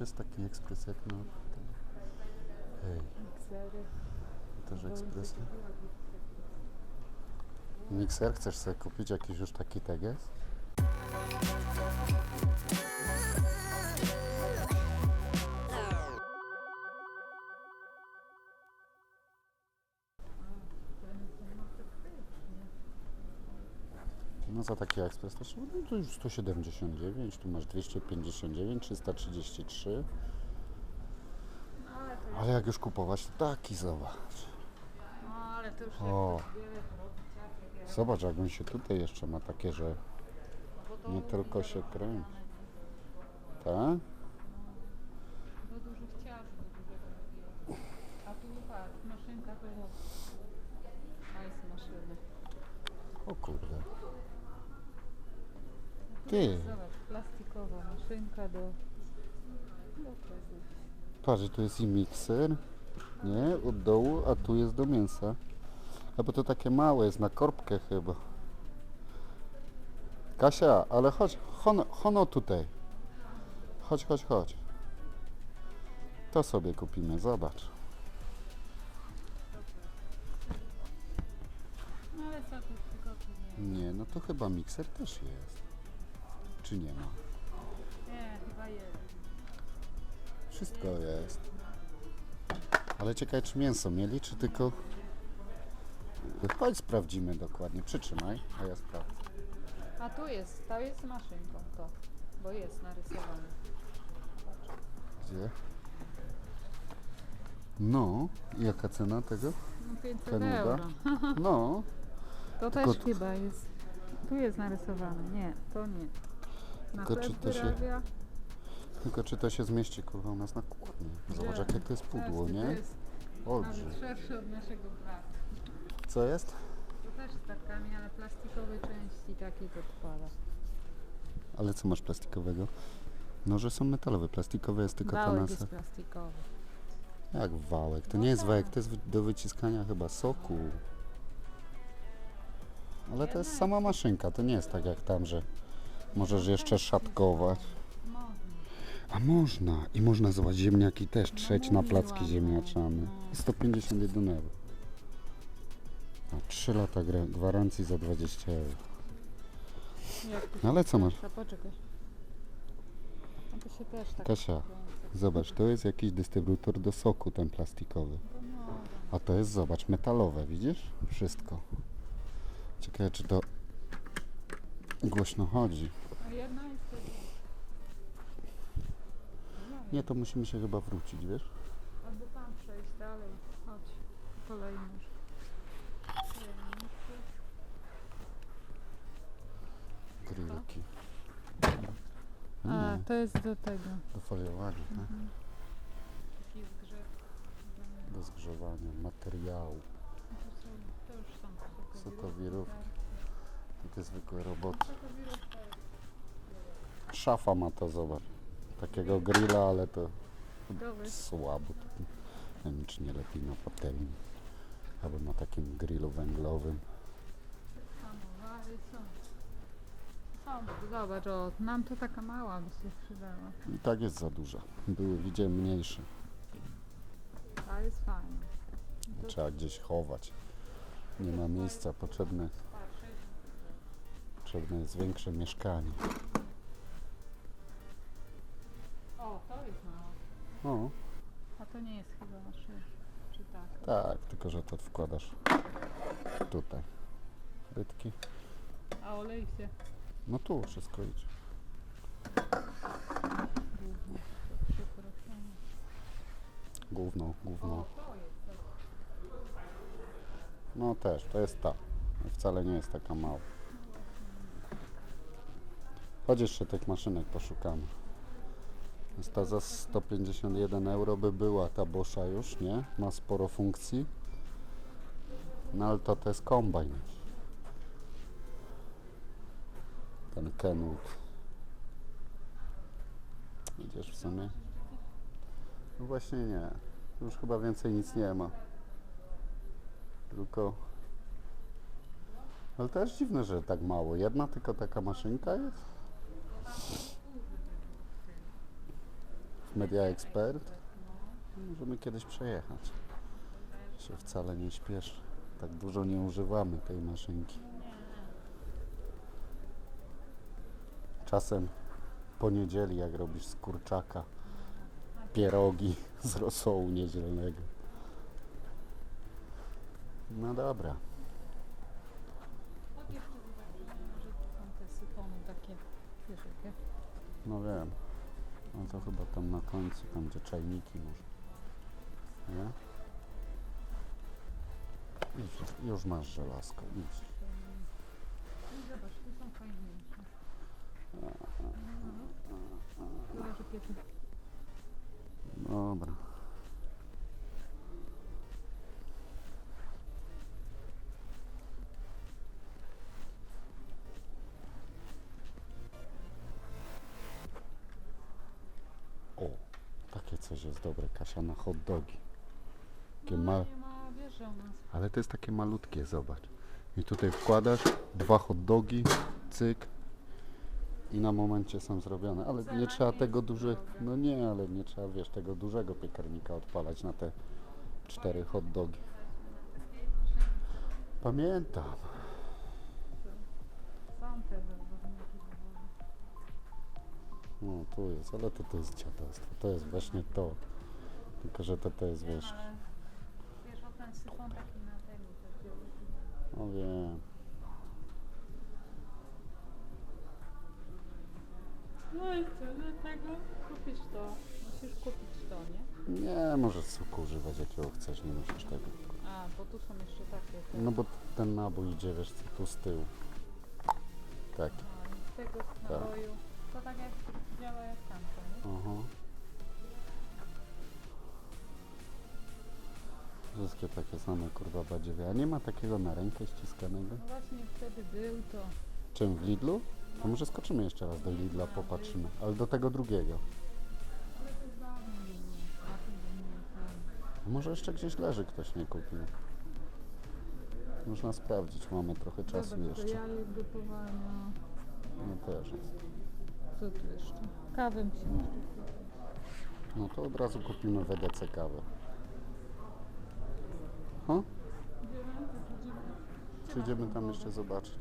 Jest taki ekspres jak na... Hej, Miksery. też ekspres. Mikser, chcesz sobie kupić jakiś już taki teges? No za taki ekspres też, no to już 179, tu masz 259, 333. Ale jak już kupować, to taki zobacz. no, ale to już O. Zobacz, jak on się tutaj jeszcze ma takie, że to nie tylko się kręci. tak? Do dużych ciast, do dużego robiło. A tu patrz, maszynka to A jest maszyny. O kurde. Tu Ty. Zobacz, plastikowa maszynka do... do. Patrz, tu jest i mikser, nie? Od dołu, a tu jest do mięsa. A bo to takie małe jest, na korbkę chyba. Kasia, ale chodź, hono, hono tutaj. Chodź, chodź, chodź. To sobie kupimy, zobacz. No ale co tu tylko tu nie Nie, no to chyba mikser też jest. Czy nie ma? Nie, chyba jest. Wszystko jest. Ale ciekawe, czy mięso mieli, czy tylko... Chodź sprawdzimy dokładnie. Przytrzymaj, a ja sprawdzę. A tu jest, to jest maszynką to, bo jest narysowane. Gdzie? No, i jaka cena tego? No 500 Ten uda? euro. No, To Tylko też tu- chyba jest. Tu jest narysowane. Nie, to nie. Na Tylko chleb czy to się- wyrabia. tylko czy to się zmieści kurwa u nas na kłodnie? Zobacz, jakie to jest pudło, To nie? jest Olbrzym. nawet szerszy od naszego brata. Co jest? To też z takami, ale plastikowej części takiej to odpada. Ale co masz plastikowego? No, że są metalowe. Plastikowe jest tylko ta Wałek nasa. jest plastikowy. Jak wałek? To No nie jest tak. wałek, to jest wy- do wyciskania chyba soku. Ale to jest sama maszynka, to nie jest tak jak tam, że możesz jeszcze szatkować. A można. I można zobacz ziemniaki też trzeć na placki ziemniaczane. no. 151 euro. A 3 lata gwarancji za 20 euro. No ale co masz? Poczekaj. No tak Kasia. Zobacz, to jest jakiś dystrybutor do soku ten plastikowy. No, A to jest, zobacz, metalowe, widzisz? Wszystko. Ciekawe, czy to głośno chodzi. Nie, to musimy się chyba wrócić, wiesz? Albo tam przejść dalej. Chodź. Kolejny. Grillki. A, to jest do tego. do foliowania, tak? Mhm. Taki zgrzew. Do zgrzewania materiału. To, są, to już są Sokowirówki. Tak. Takie zwykłe roboty. Szafa ma to, zobacz. Takiego grilla, ale to Dobry. słabo. Nie wiem, czy nie lepiej na patelni. Albo na takim grillu węglowym. Samowary są. Są, zobacz, o, nam to taka mała by się przydała. I tak jest za duża. Były, widziałem, mniejsze. Jest fajna. To Trzeba gdzieś chować. Nie ma miejsca, potrzebne. Potrzebne jest większe mieszkanie. O, to jest mała. O, A to nie jest chyba nasze, czy tak? tak, tylko że to wkładasz tutaj. Frytki. A olej się No tu wszystko idzie. głównie. O, to jest to. No też, to jest ta. Wcale nie jest taka mała. Chodź jeszcze tych maszynek poszukamy. Jest ta za 151 euro by była ta Boscha już, nie? Ma sporo funkcji. No ale to, to jest kombajn. Ten Kenwood. Idziesz w sumie? No właśnie nie. Już chyba więcej nic nie ma. Tylko... Ale to jest dziwne, że tak mało. Jedna tylko taka maszynka jest? W Media Expert. Możemy kiedyś przejechać. Się wcale nie śpieszy. Tak dużo nie używamy tej maszynki. Czasem po niedzieli, jak robisz z kurczaka pierogi z rosołu niedzielnego. No dobra. No wiem. No to chyba tam na końcu, tam gdzie czajniki może. Nie? Idź, już masz żelazko, idź. I zobacz, tu są fajniejsze. Chyba, że. Dobra. O, coś jest dobre, Kasia, na hot dogi. Takie ma... No, ma, wiesz, że u nas Ale to jest takie malutkie, zobacz. I tutaj wkładasz dwa hot dogi, cyk. I na momencie są zrobione. Ale nie trzeba tego dużego. No nie, ale nie trzeba, wiesz, tego dużego piekarnika odpalać na te cztery hot dogi. Pamiętam. są te zawodniki. No tu jest, ale to, to jest dziadostwo. To jest właśnie to. Tylko, że to, to jest, wiesz, wiesz, o ten syfon taki na temu też no wiem. No i tyle tego. Kupić to. Musisz kupić to, nie? Nie, możesz soku używać jakiego chcesz, nie musisz tego. A, bo tu są jeszcze takie. Te, No bo ten nabój idzie, wiesz, tu z tyłu. Tak. A, z tego naboju. Wszystkie takie same kurwa badziewie. A nie ma takiego na rękę ściskanego? No właśnie wtedy był to. Czym w Lidlu? To może skoczymy jeszcze raz do Lidla, popatrzymy. Ale do tego drugiego. Ale to jest dawno było. A może jeszcze gdzieś leży, ktoś nie kupił. Można sprawdzić, mamy trochę czasu to jeszcze. jajek gotowania. No też jest. Co tu jeszcze? Kawę jeszcze kupić. No to od razu kupimy WDC kawę. Idziemy? Przyjdziemy tam jeszcze zobaczyć.